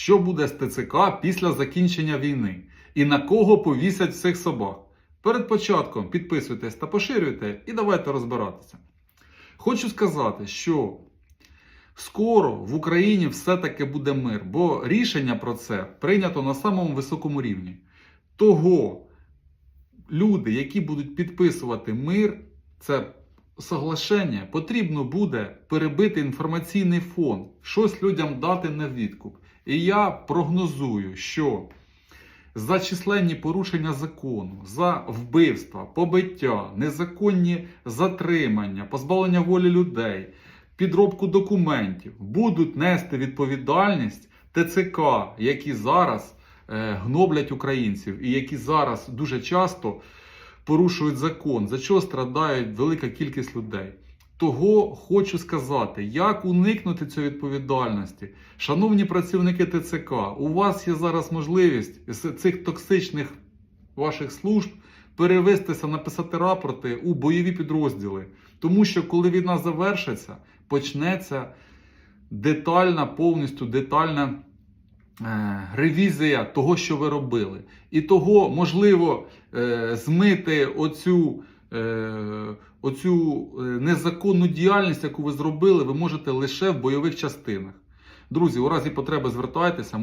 що буде з ТЦК після закінчення війни і на кого повісять всіх собак. Перед початком підписуйтесь та поширюйте, і давайте розбиратися. Хочу сказати, що скоро в Україні все-таки буде мир, бо рішення про це прийнято на самому високому рівні. Того люди, які будуть підписувати мир, це соглашення, потрібно буде перебити інформаційний фон, щось людям дати на відкуп. І я прогнозую, що за численні порушення закону, за вбивства, побиття, незаконні затримання, позбавлення волі людей, підробку документів будуть нести відповідальність ТЦК, які зараз е, гноблять українців і які зараз дуже часто порушують закон, за що страдають велика кількість людей. Того хочу сказати, як уникнути цієї відповідальності. Шановні працівники ТЦК, у вас є зараз можливість з цих токсичних ваших служб перевестися, написати рапорти у бойові підрозділи. Тому що коли війна завершиться, почнеться детальна, повністю детальна ревізія того, що ви робили. І того, можливо, е, змити оцю, е, оцю е, незаконну діяльність, яку ви зробили, ви можете лише в бойових частинах. Друзі, у разі потреби звертайтеся.